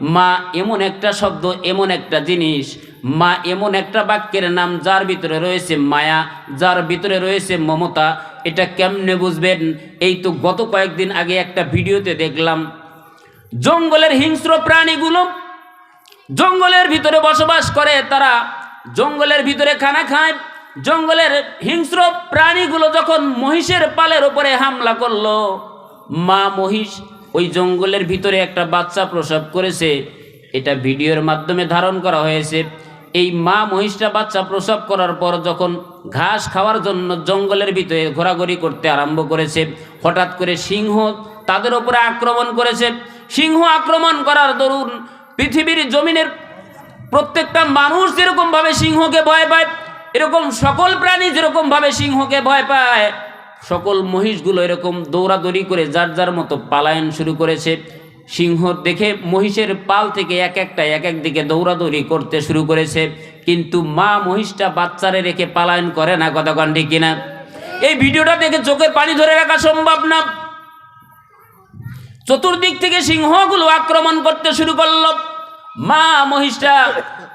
মা এমন একটা শব্দ, এমন একটা জিনিস। মা এমন একটা বাক্যের নাম যার ভিতরে রয়েছে মায়া, যার ভিতরে রয়েছে মমতা। এটা কেমনে বুঝবেন? এই তো গত কয়েকদিন আগে একটা ভিডিওতে দেখলাম। জঙ্গলের হিংস্র প্রাণীগুলো জঙ্গলের ভিতরে বসবাস করে তারা। জঙ্গলের ভিতরে খানা খায়। জঙ্গলের হিংস্র প্রাণীগুলো যখন মহিষের পালের উপরে হামলা করল, মা মহিষ ওই জঙ্গলের ভিতরে একটা বাচ্চা প্রসব করেছে। এটা ভিডিওর মাধ্যমে ধারণ করা হয়েছে। এই মা মহিষটা বাচ্চা প্রসব করার পর যখন ঘাস খাওয়ার জন্য জঙ্গলের ভিতরে ঘোরাঘুরি করতে আরম্ভ করেছে, হঠাৎ করে সিংহ তাদের উপরে আক্রমণ করেছে। সিংহ আক্রমণ করার দরুন পৃথিবীর জমিনের প্রত্যেকটা মানুষ যেরকম ভাবে সিংহকে ভয় পায়, এরকম সকল প্রাণী যেরকম ভাবে সিংহকে ভয় পায় সকল মহিষগুলো এরকম দৌড়াদৌড়ি করে যার যার মতো পালায়ন শুরু করেছে। সিংহ দেখে মহিষের পাল থেকে এক একটা, এক এক দিকে দৌড়াদৌড়ি করতে শুরু করেছে। কিন্তু মা মহিষটা বাচ্চারে রেখে পালায়ন করে না, কথা কণ্ঠে কিনা? এই ভিডিওটা দেখে চোখের পানি ধরে রাখা সম্ভব না। চতুর্দিক থেকে সিংহগুলো আক্রমণ করতে শুরু করল। মা মহিষটা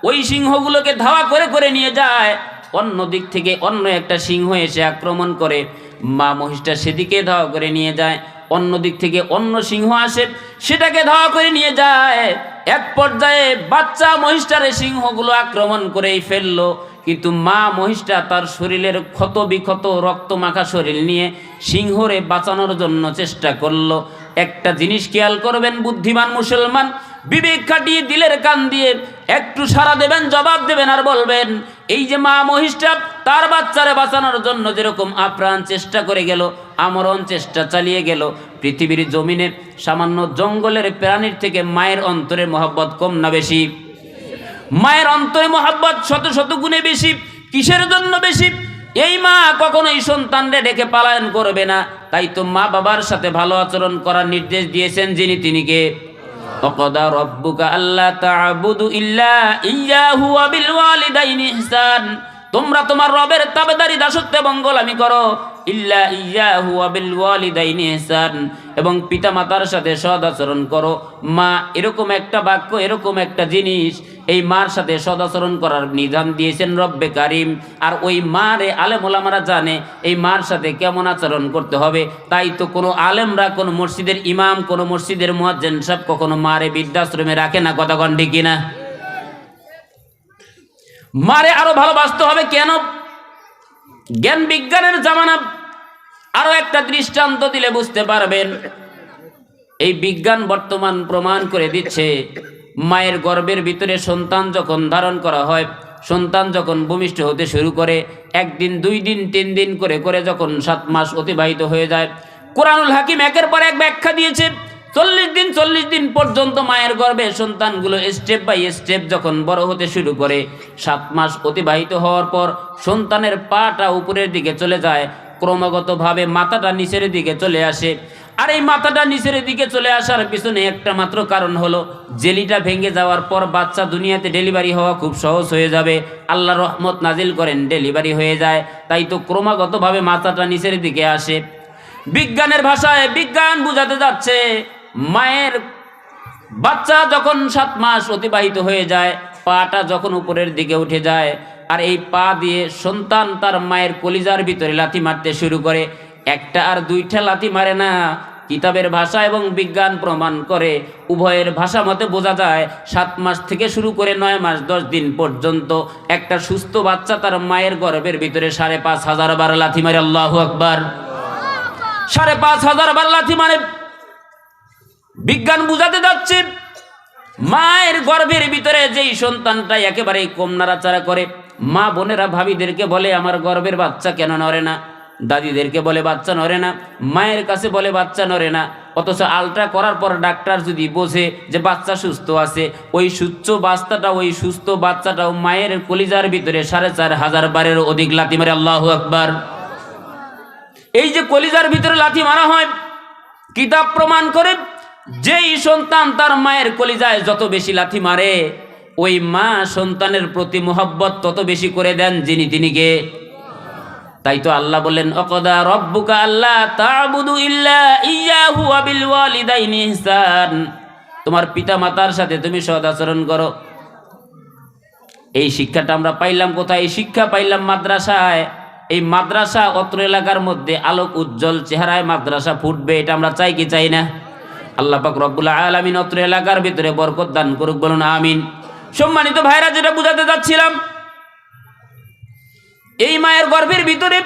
ওই সিংহগুলোকে ধাওয়া করে করে নিয়ে যায়। অন্য দিক থেকে অন্য একটা সিংহ এসে আক্রমণ করে। মা মহিষটা সেদিকে ধাওয়া করে নিয়ে যায়, অন্য দিক থেকে অন্য সিংহ আসে, সেটাকে ধাওয়া করে নিয়ে যায়। এক পর্যায়ে বাচ্চা মহিষটারে সিংহগুলো আক্রমণ করেই ফেলল, কিন্তু মা মহিষটা তার শরীরের ক্ষত বিক্ষত রক্ত মাখা শরীর নিয়ে সিংহরে বাঁচানোর জন্য চেষ্টা করল। একটা জিনিস খেয়াল করবেন, বুদ্ধিমান মুসলমান বিবেক কাটিয়ে দিলের কান দিয়ে একটু সারা দেবেন, জবাব দেবেন আর বলবেন, এই যে মা মহিষটা তার বাচ্চারে বাঁচানোর জন্য যেরকম আপ্রাণ চেষ্টা করে গেল, আমরণ চেষ্টা চালিয়ে গেল, পৃথিবীর জমিনে সামান্য জঙ্গলের প্রাণীর থেকে মায়ের অন্তরে মহব্বত কম না বেশি? মায়ের অন্তরে মহাব্বত শত শত গুণে বেশি, কিসের জন্য বেশি? এই মা কখনোই সন্তানরে ডেকে পালায়ন করবে না, তাই তো মা বাবার সাথে ভালো আচরণ করার নির্দেশ দিয়েছেন যিনি তিনি কে? وقضى ربك ألا تعبدوا إلا إياه وبالوالدين إحسان তোমরা তোমার রবের তাবেদারি দাসত্ব এবং গোলামি করো ইল্লা ইয়াহু ওয়াবিল ওয়ালিদাইনি ইহসান, এবং পিতামাতার সাথে সদ আচরণ করো। মা, এরকম একটা বাক্য, এরকম একটা জিনিস এই মার সাথে সদ আচরণ করার নিধান দিয়েছেন রব্বে কারিম। আর ওই মারে আলেম ওলামারা জানে এই মার সাথে কেমন আচরণ করতে হবে। তাই তো কোনো আলেমরা কোনো মসজিদের ইমাম, কোনো মসজিদের মুয়াজ্জেন সব কখনো মারে বৃদ্ধাশ্রমে রাখে না, কথা ঠিক কিনা? মারে আরও ভালোবাসতে হবে কেন? জ্ঞান বিজ্ঞানের জামানা, আরও একটা দৃষ্টান্ত দিলে বুঝতে পারবেন। এই বিজ্ঞান বর্তমান প্রমাণ করে দিচ্ছে, মায়ের গর্ভের ভিতরে সন্তান যখন ধারণ করা হয়, সন্তান যখন ভূমিষ্ঠ হতে শুরু করে, একদিন, দুই দিন, তিন দিন করে করে যখন সাত মাস অতিবাহিত হয়ে যায়, কোরআনুল হাকিম একের পর এক ব্যাখ্যা দিয়েছে চল্লিশ দিন চল্লিশ দিন পর্যন্ত মায়ের গর্ভে সন্তানগুলো স্টেপ বাই স্টেপ যখন বড় হতে শুরু করে, সাত মাস অতিবাহিত হওয়ার পর সন্তানের পাটা উপরের দিকে চলে যায়, ক্রমাগতভাবে মাথাটা নিচের দিকে চলে আসে। আর এই মাথাটা নিচের দিকে চলে আসার পিছনে একটা মাত্র কারণ হলো, জেলিটা ভেঙে যাওয়ার পর বাচ্চা দুনিয়াতে ডেলিভারি হওয়া খুব সহজ হয়ে যাবে। আল্লাহ রহমত নাজিল করেন ডেলিভারি হয়ে যায়। তাই তো ক্রমাগতভাবে মাথাটা নিচের দিকে আসে। বিজ্ঞানের ভাষায় বিজ্ঞান বুঝাতে যাচ্ছে মায়ের বাচ্চা যখন সাত মাস অতিবাহিত হয়ে যায়, পাটা যখন উপরের দিকে উঠে যায়, আর এই পা দিয়ে সন্তান তার মায়ের কলিজার ভিতরে লাথি মারতে শুরু করে, একটা আর দুইটা লাথি মারে না। কিতাবের ভাষা এবং বিজ্ঞান প্রমাণ করে, উভয়ের ভাষা মতে বোঝা যায়, সাত মাস থেকে শুরু করে নয় মাস, দশ দিন পর্যন্ত একটা সুস্থ বাচ্চা তার মায়ের গর্ভের ভিতরে সাড়ে পাঁচ হাজার বার লাথি মারে, আল্লাহ আকবার। সাড়ে পাঁচ হাজার বার লাথি মারে বিজ্ঞান বুঝাতে যাচ্ছে। মায়ের গর্ভের ভিতরে যেই সন্তানটা একেবারে কম নাড়াচাড়া করে, মা বোনেরা ভাবিদেরকে বলে, আমার গর্ভের বাচ্চা কেন নড়ে না? দাদিদেরকে বলে, বাচ্চা নড়ে না। মায়ের কাছে বলে, বাচ্চা নড়ে না। অথচ আলট্রা করার পর ডাক্তার যদি বোঝে যে বাচ্চা সুস্থ আছে, ওই সুস্থ বাচ্চাটা ওই সুস্থ বাচ্চাটাও মায়ের কলিজার ভিতরে সাড়ে চার হাজার বারের অধিক লাথি মারে, আল্লাহ আকবার। এই যে কলিজার ভিতরে লাথি মারা হয়, কিতাব প্রমাণ করে যেই সন্তান তার মায়ের কলিজায় যত বেশি লাথি মারে, ওই মা সন্তানের প্রতি মোহব্বত তত বেশি করে দেন যিনি তিনিকে তাই তো আল্লাহ বললেন, অকদা রব্বুকা আল্লাহ তাবুদু ইল্লা ইয়াহু ওয়া বিল ওয়ালিদাইনি ইহসান। তোমার পিতা মাতার সাথে তুমি সদ আচরণ করো। এই শিক্ষাটা আমরা পাইলাম কোথায়? এই শিক্ষা পাইলাম মাদ্রাসায়। এই মাদ্রাসা অত্র এলাকার মধ্যে আলোক উজ্জ্বল চেহারায় মাদ্রাসা ফুটবে, এটা আমরা চাই কি চাই না? আল্লাহ পাক রব্বুল আলামিন অত্র এলাকার ভিতরে বরকত দান করুক, বলুন আমিন। সম্মানিত ভাইরা, যেটা বুঝাতে যাচ্ছিলাম এই মায়ের গর্ভের ভিতরে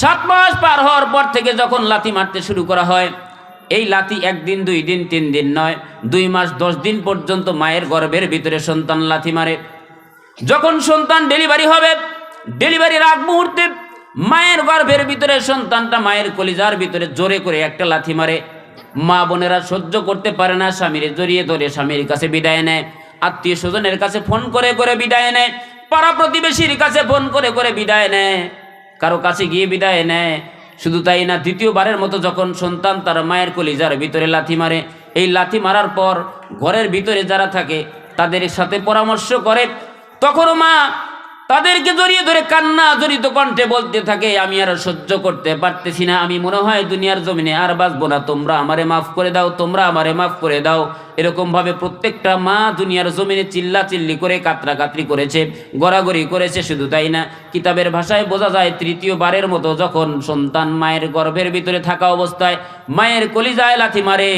সাত মাস পার হওয়ার পর থেকে যখন লাথি মারতে শুরু করা হয়, এই লাথি একদিন, দুই দিন, তিন দিন নয়, দুই মাস, দশ দিন পর্যন্ত মায়ের গর্ভের ভিতরে সন্তান লাথি মারে। যখন সন্তান ডেলিভারি হবে, ডেলিভারির আগ মুহূর্তে মায়ের গর্ভের ভিতরে সন্তানটা মায়ের কলিজার ভিতরে জোরে করে একটা লাথি মারে। মা বোনেরা সহ্য করতে পারে না, স্বামীর জড়িয়ে ধরে স্বামীর কাছে বিদায় নেয়, আত্মীয় স্বজনের কাছে ফোন করে করে বিদায় নেয়, পাড়া প্রতিবেশীর কাছে ফোন করে করে বিদায় নেয়, কারও কাছে গিয়ে বিদায় নেয়। শুধু তাই না, দ্বিতীয়বারের মতো যখন সন্তান তার মায়ের কলিজার ভিতরে লাথি মারে, এই লাথি মারার পর ঘরের ভিতরে যারা থাকে, তাদের সাথে পরামর্শ করে, তখনও মা তাদেরকে জড়িয়ে ধরে কান্না জড়িত কণ্ঠে বলতে থাকে, আমি আর সহ্য করতে পারতেছি না। আমি মনে হয় দুনিয়ার জমিনে আর বাঁচবো না। তোমরা আমারে মাফ করে দাও, তোমরা আমারে মাফ করে দাও। এরকম ভাবে প্রত্যেকটা মা দুনিয়ার জমিনে চিল্লা চিল্লি করে কাতরা কাতরি করেছে, গড়াগড়ি করেছে, শুধু তাই না। কিতাবের ভাষায় বোঝা যায়, তৃতীয়বারের মতো যখন সন্তান মায়ের গর্ভের ভিতরে থাকা অবস্থায় মায়ের কলিজায় লাথি মারে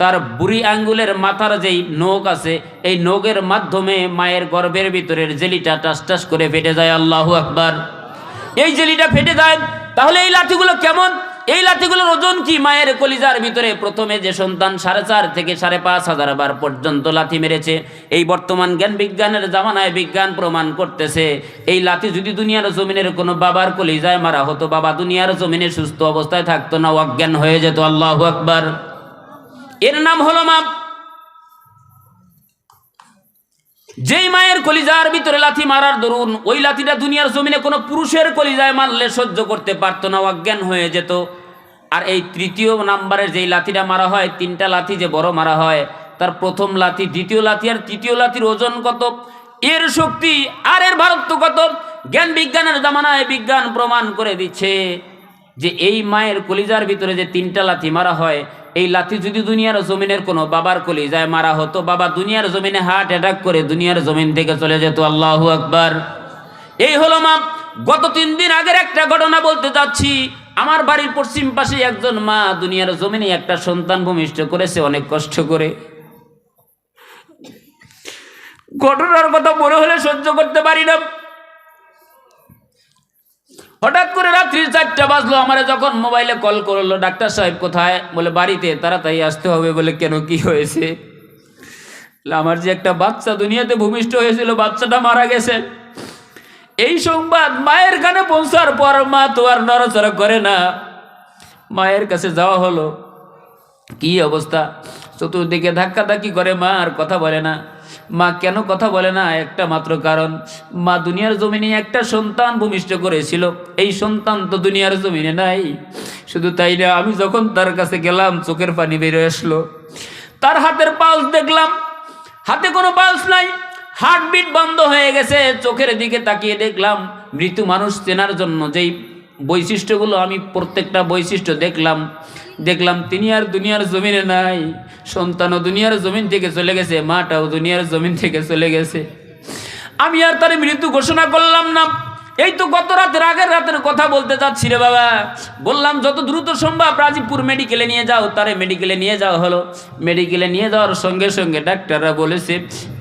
তার বুড়ি আঙ্গুলের মাথার যেই নখ আছে, এই নখের মাধ্যমে মায়ের গর্ভের ভিতরের জেলিটা টাস টাস করে ফেটে যায়। আল্লাহু আকবার। এই জেলিটা ফেটে যায়, তাহলে এই লাঠিগুলো কেমন? এই লাঠিগুলোর ওজন কি? মায়ের কলিজার ভিতরে প্রথমে যে সন্তান সাড়ে চার থেকে সাড়ে পাঁচ হাজার বার পর্যন্ত লাথি মেরেছে, এই বর্তমান জ্ঞান বিজ্ঞানের জামানায় বিজ্ঞান প্রমাণ করতেছে, এই লাথি যদি দুনিয়ার জমিনের কোনো বাবার কলিজায় মারা হতো, বাবা দুনিয়ার জমিনে সুস্থ অবস্থায় থাকতো, না অজ্ঞান হয়ে যেত। আল্লাহ আকবার। এর নাম হলো মা, যেই মায়ের কলিজার ভিতরে লাথি মারার দরুন, ওই লাথিটা দুনিয়ার জমিনে কোনো পুরুষের কলিজায় মারলে সহ্য করতে পারতো না, অজ্ঞান হয়ে যেত। আর এই তৃতীয় নাম্বারের যেই লাথিটা মারা হয়, তিনটা লাথি যে বড় মারা হয়, তার প্রথম লাথি, দ্বিতীয় লাথি আর তৃতীয় লাথির ওজন কত? এর শক্তি আর এর ভারত্ব কত? জ্ঞান বিজ্ঞানের জামানায় বিজ্ঞান প্রমাণ করে দিচ্ছে। যে এই মায়ের কলিজার ভিতরে যে তিনটা লাথি মারা হয়, এই লাথি যদি দুনিয়ার জমিনের কোনো বাবার কলিজায় মারা হতো, বাবা দুনিয়ার জমিনে হার্ট অ্যাটাক করে দুনিয়ার জমিন থেকে চলে যেত। আল্লাহ আকবার। এই হলো মা, গত তিন দিন আগের একটা ঘটনা বলতে যাচ্ছি। আমার বাড়ির পশ্চিম পাশে একজন মা দুনিয়ার জমিনে একটা সন্তান ভূমিষ্ঠ করেছে, অনেক কষ্ট করে। ঘটনার কথা মনে হলে সহ্য করতে পারি না। হঠাৎ করে রাত্রি চারটা বাজলো, আমার যখন মোবাইলে কল করল, ডাক্তার সাহেব কোথায়? বলে, বাড়িতে, তাড়াতাড়ি আসতে হবে বলে, কেন, কি হয়েছে? আমার যে একটা বাচ্চা দুনিয়াতে ভূমিষ্ঠ হয়েছিল, বাচ্চাটা মারা গেছে। এই সংবাদ মায়ের কানে পৌঁছার পর মা তো আর নড়াচড়া করে না। মায়ের কাছে যাওয়া হলো। কি অবস্থা? চতুর্দিকে ধাক্কা ধাক্কি করে মা আর কথা বলে না। মা কেন কথা বলে না? একটা মাত্র কারণ, মা দুনিয়ার জমিনে একটা সন্তান ভূমিষ্ঠ করেছিল। এই সন্তান তো দুনিয়ার জমিনে নাই। শুধু তাই না, আমি যখন তার কাছে গেলাম, চোখের পানি বেরো আসলো। তার হাতের পালস দেখলাম। হাতে কোনো পালস নাই। হার্টবিট বন্ধ হয়ে গেছে। চোখের দিকে তাকিয়ে দেখলাম মৃত্যু মানুষ চেনার জন্য যেই বৈশিষ্ট্যগুলো আমি প্রত্যেকটা বৈশিষ্ট্য দেখলাম দেখলাম তিনি আর দুনিয়ার জমিনে নাই। সন্তানও দুনিয়ার জমিন থেকে চলে গেছে, মাটাও দুনিয়ার জমিন থেকে চলে গেছে। আমি আর তার মৃত্যু ঘোষণা করলাম না। এই তো গত রাতের আগের রাতের কথা বলতে চাচ্ছি রে বাবা। বললাম, যত দ্রুত সম্ভব রাজীবপুর মেডিকেলে নিয়ে যাও। তারে মেডিকেলে নিয়ে যাওয়া হলো। মেডিকেলে নিয়ে যাওয়ার সঙ্গে সঙ্গে ডাক্তাররা বলেছে,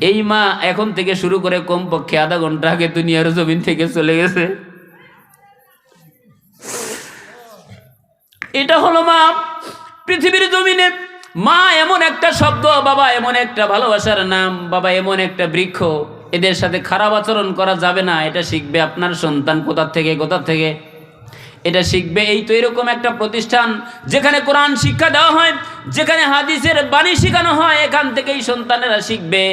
এই মা এখন থেকে শুরু করে কমপক্ষে আধা ঘণ্টা আগে দুনিয়ার জমিন থেকে চলে গেছে। এটা হলো মা, পৃথিবীর জমিনে মা এমন একটা শব্দ, বাবা এমন একটা ভালোবাসার নাম, বাবা এমন একটা বৃক্ষ, এদের সাথে খারাপ আচরণ করা যাবে না, এটা শিখবে আপনার সন্তান কোথা থেকে কোথা থেকে। এটা শিখবে এই তো এরকম একটা প্রতিষ্ঠান, যেখানে কোরআন শিক্ষা দেওয়া হয়, যেখানে হাদিসের বাণী শেখানো হয়, এখান থেকেই সন্তানেরা শিখবে।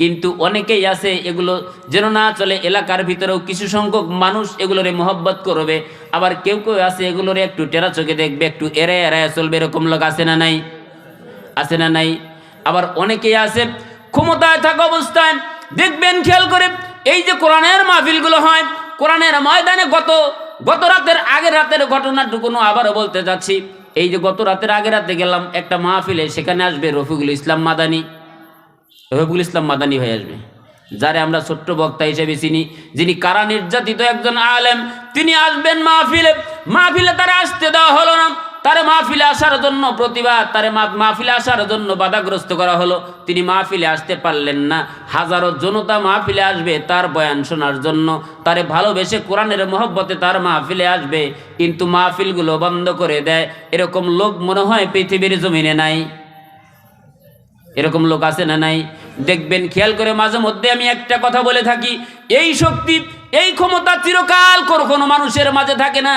কিন্তু অনেকেই আছে এগুলো যেন না চলে, এলাকার ভিতরেও কিছু সংখ্যক মানুষ এগুলোরে মহব্বত করবে। আবার কেউ কেউ আছে এগুলোরে একটু টেরা চোখে দেখবে, একটু এড়ায় এড়ায় চলবে, এরকম লোক আছে না নাই? আছে না নাই? আবার অনেকেই আছে, ক্ষমতায় থাকা অবস্থায় দেখবেন, খেয়াল করে এই যে কোরআনের মাহফিলগুলো হয়, কোরআনের ময়দানে গত গত রাতের আগের রাতের ঘটনাটুকুনো আবারও বলতে যাচ্ছি। এই যে গত রাতের আগের রাতে গেলাম একটা মাহফিলে, সেখানে আসবে রফিকুল ইসলাম মাদানি। রফিকুল ইসলাম মাদানি হয়ে আসবে। যারে আমরা ছোট্ট বক্তা হিসেবে চিনি, যিনি কারা নির্যাতিত একজন আলেম, তিনি আসবেন মাহফিলে। মাহফিলে তারা আসতে দেওয়া হলো না। তারে মাহফিলে আসার জন্য প্রতিবাদ, তারে মাহফিলে আসার জন্য বাধাগ্রস্ত করা হলো। তিনি মাহফিলে আসতে পারলেন না। হাজারো জনতা মাহফিলে আসবে তার বয়ান শোনার জন্য। তারে ভালোবেসে কোরআনের মহব্বতে তার মাহফিলে আসবে। কিন্তু মাহফিলগুলো বন্ধ করে দেয়। এরকম লোক মনে হয় পৃথিবীর জমিনে নাই। এরকম লোক আছে না নাই? দেখবেন, খেয়াল করে মাঝে মধ্যে আমি একটা কথা বলে থাকি, এই শক্তি, এই ক্ষমতা চিরকাল কোনো মানুষের মাঝে থাকে না।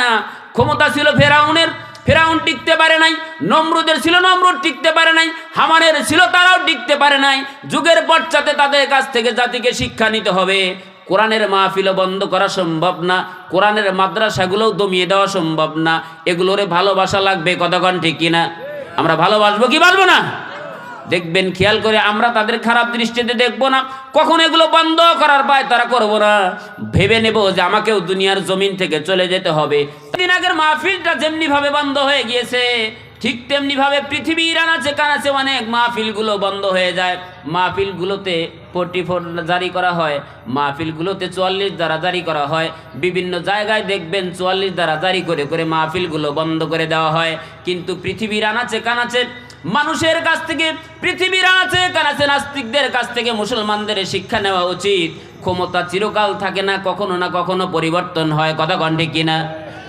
ক্ষমতা ছিল ফেরাউনের, ফেরাউন টিকতে পারে নাই, নমরুদের ছিল, নমরুদ টিকতে পারে নাই, হামানের ছিল, তারাও টিকতে পারে নাই। যুগের পশ্চাতে তাদের কাছ থেকে জাতিকে শিক্ষা নিতে হবে। কোরআনের মাহফিলও বন্ধ করা সম্ভব না, কোরআনের মাদ্রাসাগুলোও দমিয়ে দেওয়া সম্ভব না। এগুলোরে ভালোবাসা লাগবে কতক্ষণ ঠিক কিনা? আমরা ভালোবাসবো কি পারব না? দেখবেন, খেয়াল করে আমরা তাদের খারাপ দৃষ্টিতে দেখব না। কখন এগুলো বন্ধ করার পায় তারা করব না। ভেবে নেব যে আমাকেও দুনিয়ার জমিন থেকে চলে যেতে হবে। দিন আগের মাহফিলটা যেমনি ভাবে বন্ধ হয়ে গিয়েছে, ঠিক তেমনি ভাবে পৃথিবীর আনাচে কানাচে অনেক মাহফিলগুলো বন্ধ হয়ে যায়। মাহফিলগুলোতে ফোর্টি ফোর জারি করা হয়, মাহফিলগুলোতে চুয়াল্লিশ দ্বারা জারি করা হয়। বিভিন্ন জায়গায় দেখবেন চুয়াল্লিশ দ্বারা জারি করে করে মাহফিলগুলো বন্ধ করে দেওয়া হয়। কিন্তু পৃথিবীর আনাচে কানাচে মানুষের কাছ থেকে, পৃথিবীর আছে কানাচে নাস্তিকদের কাছ থেকে মুসলমানদের শিক্ষা নেওয়া উচিত। ক্ষমতা চিরকাল থাকে না, কখনো না কখনো পরিবর্তন হয়, কথা কণ্ঠে কিনা?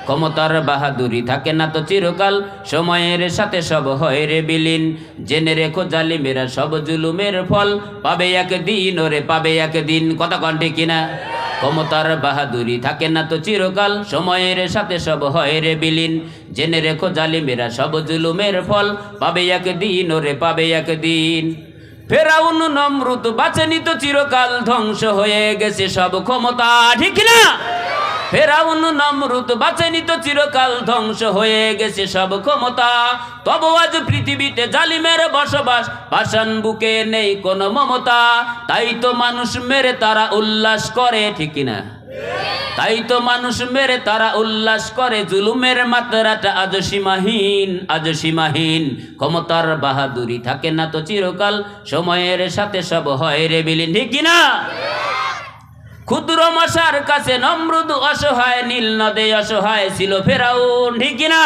ক্ষমতার বাহাদুরি থাকে না তো চিরকাল, সময়ের সাথে সব হয় রে বিলীন। জেনে রেখো জালিমেরা সব জুলুমের ফল, পাবে একদিন ওরে, পাবে একদিন, কথা কণ্ঠে কিনা? ক্ষমতার বাহাদুরি থাকে না তো চিরকাল, সময়ের সাথে সব হয় রে বিলীন। জেনে রেখো জালিমেরা সব জুলুমের ফল, পাবে একদিন ওরে পাবে একদিন। ফেরাউন নমরুত বাঁচেনি তো চিরকাল, ধ্বংস হয়ে গেছে সব ক্ষমতা, ঠিক না ফেরাউন নমরুদ বাঁচেনি তো চিরকাল ধ্বংস হয়ে গেছে সব ক্ষমতা। তবু আজ পৃথিবীতে জালিমের বসবাস পাষাণ বুকে নেই কোনো মমতা। তাই তো মানুষ মেরে তারা উল্লাস করে, ঠিক না তাই তো মানুষ মেরে তারা উল্লাস করে, জুলুমের মাত্রাটা আজ সীমাহীন আজ সীমাহীন। ক্ষমতার বাহাদুরি থাকে না তো চিরকাল, সময়ের সাথে সব হয় রে বিলীন, ঠিক না ক্ষুদ্র মশার কাছে নমরুদ অসহায়, নীল নদে অসহায় ছিল ফেরাউন, ঠিক না?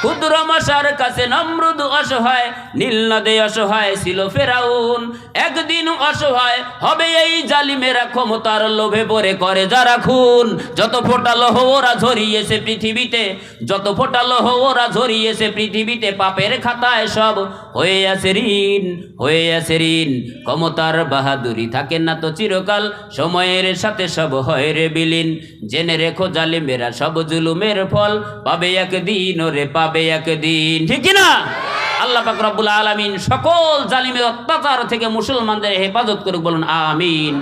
ক্ষুদ্র মশার কাছে নমরুদ অসহায়, নীল নদে অসহায় ছিল ফেরাউন। একদিন অসহায় হবে এই জালিমেরা, ক্ষমতার লোভে পড়ে করে যারা খুন। যত ফোটা লহ ওরা ঝরিয়েছে পৃথিবীতে, যত ফোটা লহ ওরা ঝরিয়েছে পৃথিবীতে, পাপের খাতায় সব হয়ে আছে ঋণ, হয়ে আছে ঋণ। ক্ষমতার বাহাদুরি থাকে না তো চিরকাল, সময়ের সাথে সব হয় রে বিলীন। জেনে রেখো জালিমেরা সব জুলুমের ফল, পাবে একদিন ওরে পাবে একদিন। ঠিক না আল্লাহ পাক রব্বুল আলামিন সকল জালিমের অত্যাচার থেকে মুসলমানদের হেফাজত করুক, বলুন, আমিন।